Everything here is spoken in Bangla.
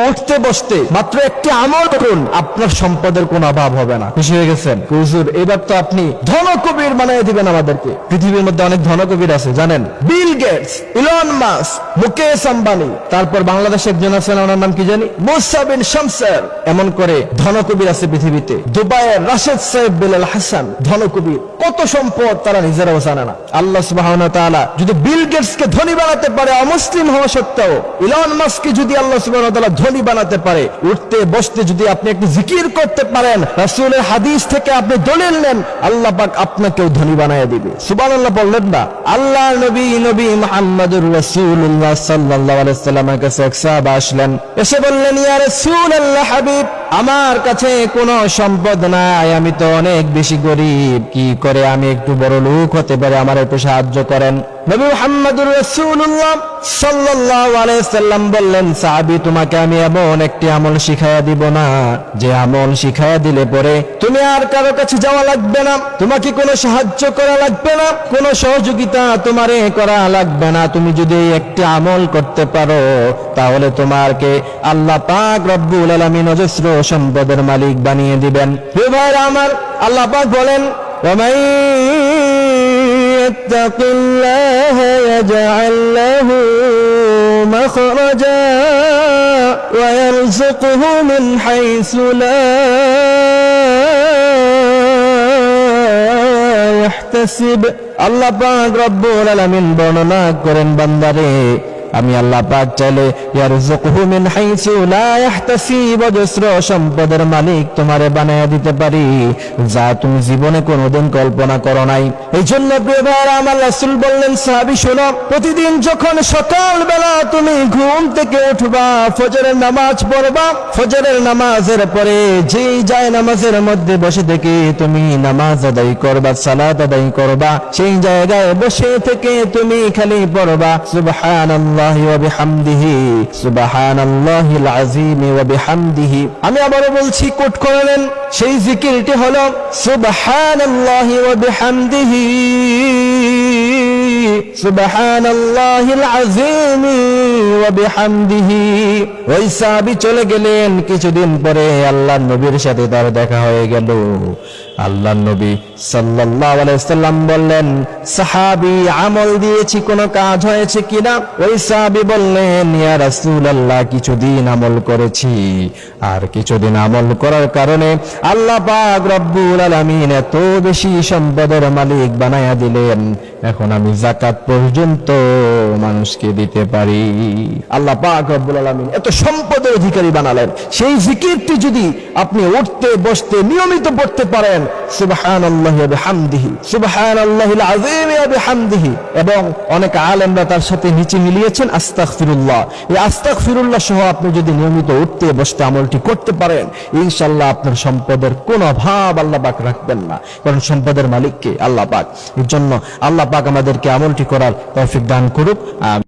উঠতে বসতে মাত্র একটি আমল করুন, আপনার সম্পদের কোনো অভাব হবে না। খুশি হয়ে গেছেন? হুজুর, এবার তো আপনি ধনকবির বানিয়ে দিবেন আমাদেরকে। পৃথিবীর মধ্যে অনেক ধনকবির আছে, জানেন? Bill Gates, Elon Musk Mukesh Ambani, তারপর বাংলাদেশে একজন আছেন, ওনার নাম কি জানি? মুসা বিন শামসার। এমন করে ধনকবির আছে পৃথিবীতে। দুবাইয়ের রাশেদ সাহেব বেলাল হাসান, ধনকবির। কত সম্পদ তারা নিজেরাও জানে না। আল্লাহ সুবাহ যদি বিল গেটস কে ধনী বানাতে পারে, অমুসলিম হওয়া সত্ত্বেও, ইলন মাস্ককে যদি আল্লাহ সুবাহ ধনী বানাতে পারে। উঠতে, বসতে যদি আপনি একটু জিকির করতে পারেন, রাসূলের হাদিস থেকে আপনি দলিল নেন, আল্লাহ পাক আপনাকেও ধনী বানায় দিবে। সুবহানাল্লাহ বললেন না। আল্লাহ নবী নবী মুহাম্মদুর রাসূলুল্লাহ সাল্লাল্লাহু আলাইহি সাল্লামের কাছে এক সাহাবা আসলেন। এসে বললেন, ইয়া রাসূলুল্লাহ হাবিব আমার কাছে কোনো সম্পদ নাই, আমি তো অনেক বেশি গরিব। কি করে আমি একটু বড় লোক হতে পারে, আমার একটু সাহায্য করেন। নবী সাল্লাম তোমাকে আমি এমন একটি আমল যে আমল দিলে পরে তুমি আর কাছে যাওয়া লাগবে না, তোমাকে কোনো সাহায্য করা লাগবে না, কোনো সহযোগিতা তোমারে করা লাগবে না। তুমি যদি একটি আমল করতে পারো তাহলে তোমাকে আল্লাহ পাক রব্বুল আলামিন অজস্র সম্পদের মালিক বানিয়ে দিবেন হে ভাইরা আমার আল্লাহ পাক বলেন ومن يتق الله يجعل له مخرجا ويرزقه من حيث لا يحتسب আল্লাহ পাক রব্বুল আলামিন বর্ণনা করেন বান্দারে আমি আল্লাহ পাক চাইলে মিন হাইসু লা ইয়াহতাসিব অজস্র সম্পদের মালিক তোমারে বানায়া দিতে পারি, যা তুমি জীবনে কোনোদিন কল্পনা করো নাই। এই জন্য প্রিয় ভাইরা আমার রাসূল বললেন, সাহাবী, শোনো, প্রতিদিন যখন সকাল বেলা তুমি ঘুম থেকে উঠবা, ফজরের নামাজ পড়বা, ফজরের নামাজের পরে যেই যায় নামাজের মধ্যে বসে থেকে তুমি নামাজ আদায় করবা, সালাত আদায় করবা, সেই জায়গায় বসে থেকে তুমি খালি পড়বা। সুবহানাল্লাহি আমি আবারো বলছি, কোট করে নেন, সেই জিকিরটি হলো সুবহানাল্লাহি সুবহানাল্লাহিল আযীম ওয়া বিহামদিহি। ওই চলে গেলেন, কিছুদিন পরে আল্লাহর নবীর সাথে তার দেখা হয়ে গেল। আল্লাহর নবী সাল্লাল্লাহু আলাইহি সাল্লাম বললেন, সাহাবী, আমল দিয়েছি, কোনো কাজ হয়েছে কিনা? ওই সাহাবী বললেন, ইয়া রাসূলুল্লাহ, কিছুদিন আমল করেছি। আর কিছুদিন আমল করার কারণে আল্লাহ পাক রব্বুল আলামিন এত বেশি সম্পদের মালিক বানায়া দিলেন। এখন আমি জাকাত পর্যন্ত মানুষকে দিতে পারি। আল্লাহ পাক রব্বুল আলামিন এত সম্পদের অধিকারী বানালেন। সেই জিকিরটি যদি আপনি উঠতে, বসতে, নিয়মিত পড়তে পারেন, সুবহানাল্লাহি ওয়া বিহামদিহি, সুবহানাল্লাহিল আযীম ওয়া বিহামদিহি। এবং অনেক আলেমরা তার সাথে নিচে মিলিয়েছেন, আস্তাগফিরুল্লাহ। এই আস্তাগফিরুল্লাহ সহ আপনি যদি নিয়মিত উঠতে, বসতে আমলটি করতে পারেন, ইনশাআল্লাহ আপনার সম্পদের কোনো অভাব আল্লাহ পাক রাখবেন না। কারণ সম্পদের মালিককে আল্লাহ পাক। এর জন্য আল্লাহ পাক আমাদেরকে আমলটি করার তৌফিক দান করুক। আমিন